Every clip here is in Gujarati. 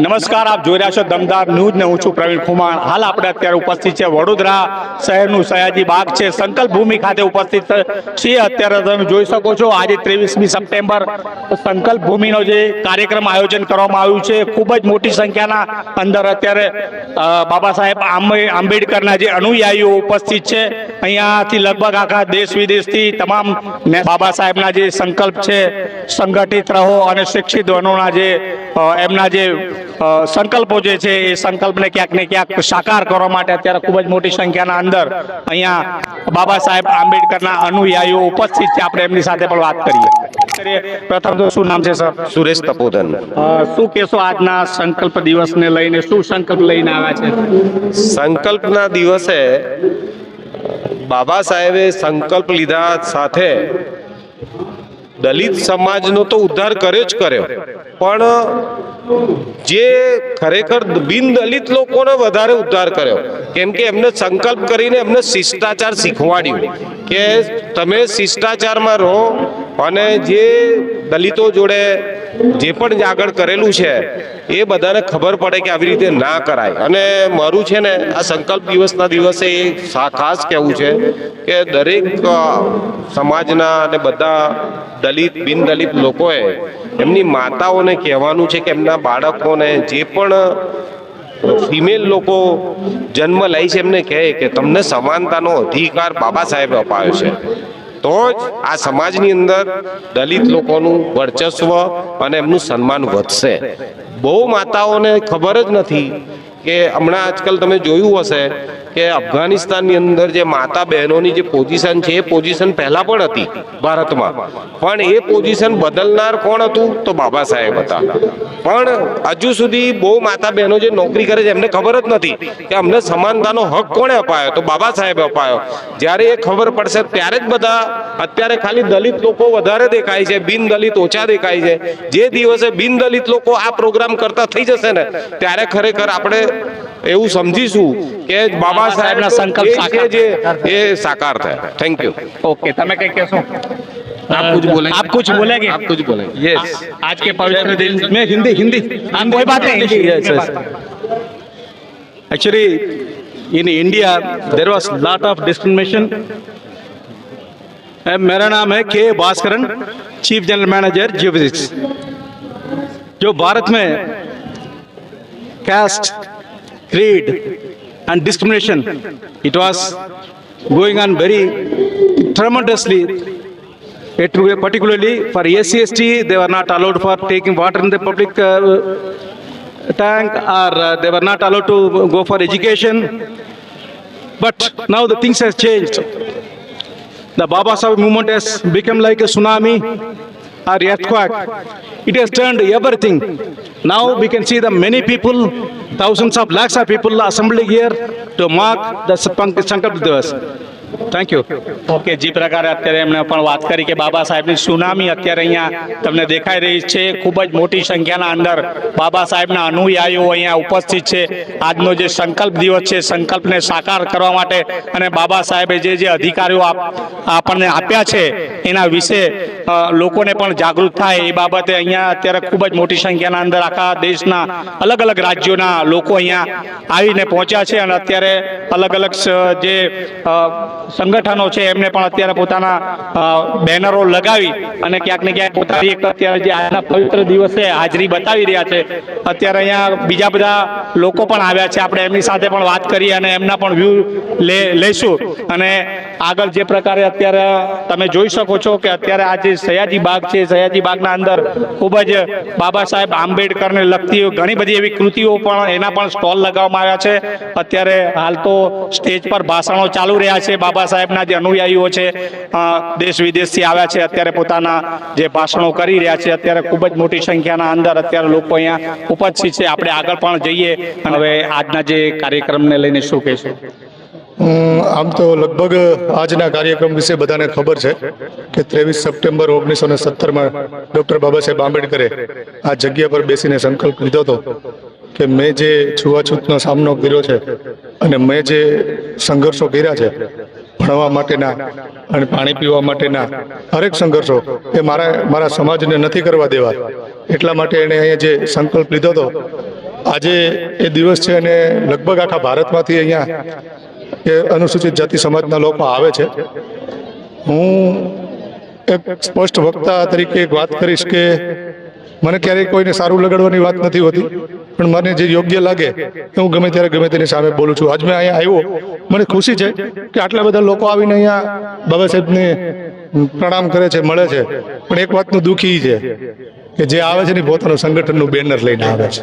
નમસ્કાર, આપ જોઈ રહ્યા છો દમદાર ન્યૂઝ ને હું છું પ્રવીણ ખુમાણ. હાલ આપણે અત્યારે ઉપસ્થિત છે વડોદરા શહેરનું સયાજી બાગ છે. સંકલ્પ ભૂમિ ખાતે ઉપસ્થિત છીએ. અત્યારે તમે જોઈ શકો છો, આજે ત્રેવીસમી સપ્ટેમ્બર સંકલ્પ ભૂમિનો જે કાર્યક્રમ આયોજન કરવામાં આવ્યું છે, ખૂબ જ મોટી સંખ્યાના અંદર અત્યારે બાબા સાહેબ આંબે- આંબેડકરના જે અનુયાયીઓ ઉપસ્થિત છે. અહીંયાથી લગભગ આખા દેશ વિદેશથી તમામ બાબા સાહેબના જે સંકલ્પ છે, સંગઠિત રહો અને શિક્ષિત બનોના જે એમના જે સંકલ્પો જે છે એ સંકલ્પને ક્યાંક ને ક્યાંક સાકાર કરવા માટે અત્યારે ખૂબ જ મોટી સંખ્યાના અંદર અહીંયા બાબા સાહેબ આંબેડકરના અનુયાયીઓ ઉપસ્થિત છે. આપણે એમની સાથે પણ વાત કરીએ. પ્રથમ તો શું નામ છે સર? સુરેશ તપોધન. શું કહેશો આજના સંકલ્પ દિવસને લઈને? શું સંકલ્પ લઈને આવ્યા છે? સંકલ્પના દિવસે બાબા સાહેબે સંકલ્પ લીધા સાથે દલિત સમાજનો તો ઉદ્ધાર કર્યો જ કર્યો. પણ જે ખરેખર બિન દલિત લોકોને વધારે ઉદ્ધાર કર્યો, કેમ કે એમને સંકલ્પ કરીને એમને શિષ્ટાચાર શીખવાડ્યું કે તમે શિષ્ટાચારમાં રહો અને જે દલિતો જોડે જે પણ આગળ કરેલું છે, એ બધાને ખબર પડે કે આવી રીતે ના કરાય. અને મારું છે ને, આ સંકલ્પ દિવસના દિવસે એ ખાસ કહેવું છે કે દરેક સમાજના અને બધા દલિત બિન દલિત લોકોએ એમની માતાઓને કહેવાનું છે કે એમના બાળકોને જે પણ ફિમેલ લોકો જન્મ લે છે એમને કહે કે તમને સમાનતાનો અધિકાર બાબા સાહેબે અપાયો છે. તો જ આ સમાજની અંદર દલિત લોકોનું વર્ચસ્વ અને એમનું સન્માન વધશે. બહુ માતાઓને ખબર જ નથી કે હમણાં આજકાલ તમે જોયું હશે કે અફઘાનિસ્તાનની અંદર જે માતા બહેનોની જે પોઝિશન છે, એ પોઝિશન પહેલા પણ હતી ભારતમાં. પણ એ પોઝિશન બદલનાર કોણ હતું? તો બાબા સાહેબ હતા. પણ હજુ સુધી બહુ માતા બહેનો જે નોકરી કરે છે, એમને ખબર જ નથી કે અમને સમાનતાનો હક કોણે અપાયો? તો બાબા સાહેબે અપાયો. જ્યારે એ ખબર પડશે, ત્યારે જ બધા અત્યારે ખાલી દલિત લોકો વધારે દેખાય છે, બિન દલિત ઓછા દેખાય છે. જે દિવસે બિન દલિત લોકો આ પ્રોગ્રામ કરતા થઈ જશે ને, ત્યારે ખરેખર આપણે એવું સમજીશું કે બાબા સાહેબના સંકલ્પ સંકલ્પ જે એ સાકાર થાય થેન્ક યુ ओके તમે કઈ કહેશો आप कुछ बोलेंगे आप कुछ बोलेंगे आप कुछ बोलेंगे યસ आज के पवित्र दिन मैं हिंदी हिंदी हम कोई बात नहीं Yes, कोई yes. बात नहीं। Actually, in India, there was lot of discrimination. Uh, मेरा नाम है K Bhaskaran chief general manager geophysics जो भारत में caste, creed and discrimination, it was going on very tremendously. It, particularly for SC/ST, they were not allowed for taking water in the public uh, tank or uh, they were not allowed to go for education. But now the things has changed. The Baba Sahib movement has become like a tsunami or earthquake. It has turned everything. Now we can see the many people, thousands of lakhs of people assembling here to mark the Sankalp Divas. Thank you okay જે પ્રકારે અત્યારે એમણે પણ વાત કરી કે બાબા સાહેબની સુનામી અત્યારે અહીંયા તમને દેખાઈ રહી છે. ખૂબ જ મોટી સંખ્યાના અંદર બાબા સાહેબના અનુયાયીઓ અહીંયા ઉપસ્થિત છે. આજનો જે સંકલ્પ દિવસ છે, સંકલ્પને સાકાર કરવા માટે અને બાબા સાહેબે જે જે અધિકારીઓ આપ- આપણને આપ્યા છે, એના વિશે લોકોને પણ જાગૃત થાય એ બાબતે અહીંયા અત્યારે ખૂબ જ મોટી સંખ્યાના અંદર આખા દેશના અલગ અલગ રાજ્યોના લોકો અહીંયા આવીને પહોંચ્યા છે અને અત્યારે અલગ અલગ જે સંગઠનો છે, એમને પણ અત્યારે પોતાના બેનરો લગાવી અને ક્યાંક ને ક્યાંક પોતાની એક અત્યારે જે આજના પવિત્ર દિવસે હાજરી બતાવી રહ્યા છે. અત્યારે અહીંયા બીજા બધા લોકો પણ આવ્યા છે, આપણે એમની સાથે પણ વાત કરી અને એમના પણ વ્યૂ લઈશું અને આગળ જે પ્રકારે અત્યારે તમે જોઈ શકો છો કે અત્યારે આ જે સયાજી બાગ છે, સયાજી બાગના અંદર ખૂબ જ બાબા સાહેબ આંબેડકરને લગતી ઘણી બધી એવી કૃતિઓ પણ એના પણ સ્ટોલ લગાવવામાં આવ્યા છે. અત્યારે હાલ તો સ્ટેજ પર ભાષણો ચાલુ રહ્યા છે, બાબા સાહેબના જે અનુયાયીઓ છે દેશ વિદેશથી આવ્યા છે, અત્યારે પોતાના જે ભાષણો કરી રહ્યા છે, અત્યારે ખૂબ જ મોટી સંખ્યાના અંદર અત્યારે લોકો અહીંયા ઉપસ્થિત છે. આપણે આગળ પણ જઈએ અને હવે આજના જે કાર્યક્રમને લઈને શું કહેશું? આમ તો લગભગ આજના કાર્યક્રમ વિશે બધાને ખબર છે કે ત્રેવીસ સપ્ટેમ્બર ઓગણીસો ને સત્તરમાં ડૉક્ટર બાબા સાહેબ આંબેડકરે આ જગ્યા પર બેસીને સંકલ્પ લીધો હતો કે મેં જે છૂવાછૂતનો સામનો કર્યો છે અને મેં જે સંઘર્ષો કર્યા છે ભણવા માટેના અને પાણી પીવા માટેના હરેક સંઘર્ષો એ મારા મારા સમાજને નથી કરવા દેવા. એટલા માટે એણે અહીંયા જે સંકલ્પ લીધો હતો, આજે એ દિવસ છે અને લગભગ આખા ભારતમાંથી અહીંયા એ અનુસૂચિત જાતિ સમાજના લોકો આવે છે. હું એક સ્પષ્ટ વક્તા તરીકે એક વાત કરીશ કે મને ક્યારેય કોઈને સારું લગાડવાની વાત નથી હોતી. પણ મને જે યોગ્ય લાગે, એ હું ગમે ત્યારે ગમે તેની સામે બોલું છું. આજ મેં અહીંયા આવ્યો, મને ખુશી છે કે આટલા બધા લોકો આવીને અહીંયા બાબા સાહેબને પ્રણામ કરે છે, મળે છે. પણ એક વાતનું દુઃખી છે કે જે આવે છે ને પોતાનું સંગઠનનું બેનર લઈને આવે છે.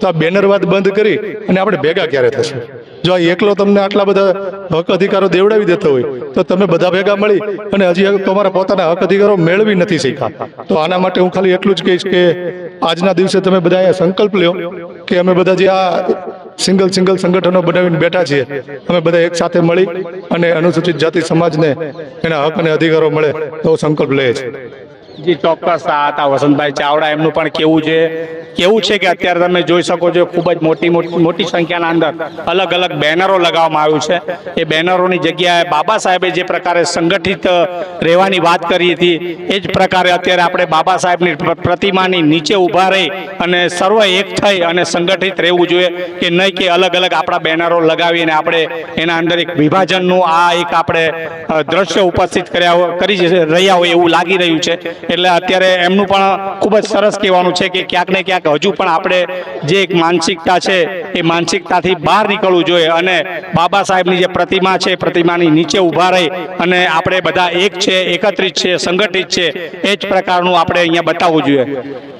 તો આ બેનર વાત બંધ કરી અને આપણે ભેગા ક્યારે થશે? જો આ એકલો તમને આટલા બધા હક અધિકારો દેવડાવી દેતો હોય, તો તમે બધા ભેગા મળી અને હજી તમારા પોતાના હક અધિકારો મેળવી નથી શીખ્યા. તો આના માટે હું ખાલી એટલું જ કહીશ કે આજના દિવસે તમે બધા સંકલ્પ લ્યો કે અમે બધા જે આ સિંગલ સિંગલ સંગઠનો બનાવીને બેઠા છીએ, અમે બધા એક સાથે મળી અને અનુસૂચિત જાતિ સમાજને એના હક અને અધિકારો મળે તો સંકલ્પ લઈએ છીએ. જી, ચોક્કસ. આ વસંતભાઈ ચાવડા. એમનું પણ કેવું છે? કેવું છે કે અત્યારે તમે જોઈ શકો છો, ખૂબ જ મોટી મોટી સંખ્યાના અંદર અલગ અલગ બેનરો લગાવવામાં આવ્યું છે. એ બેનરોની જગ્યાએ બાબા સાહેબે જે પ્રકારે સંગઠિત રહેવાની વાત કરી હતી, એ જ પ્રકારે અત્યારે આપણે બાબા સાહેબની પ્રતિમાની નીચે ઊભા રહી અને સર્વ એક થઈ અને સંગઠિત રહેવું જોઈએ કે નહીં કે અલગ અલગ આપણા બેનરો લગાવીને આપણે એના અંદર એક વિભાજનનું આ એક આપણે દ્રશ્ય ઉપસ્થિત કર્યા કરી રહ્યા હોય એવું લાગી રહ્યું છે. એટલે અત્યારે એમનું પણ ખૂબ જ સરસ કહેવાનું છે કે ક્યાંક ને ક્યાંક હજુ પણ આપણે જે એક માનસિકતા છે, એ માનસિકતાથી બહાર નીકળવું જોઈએ અને બાબા સાહેબની જે પ્રતિમા છે, પ્રતિમાની નીચે ઊભા રહી અને આપણે બધા એક છે, એકત્રિત છે, સંગઠિત છે, એ જ પ્રકારનું આપણે અહીંયા બતાવવું જોઈએ.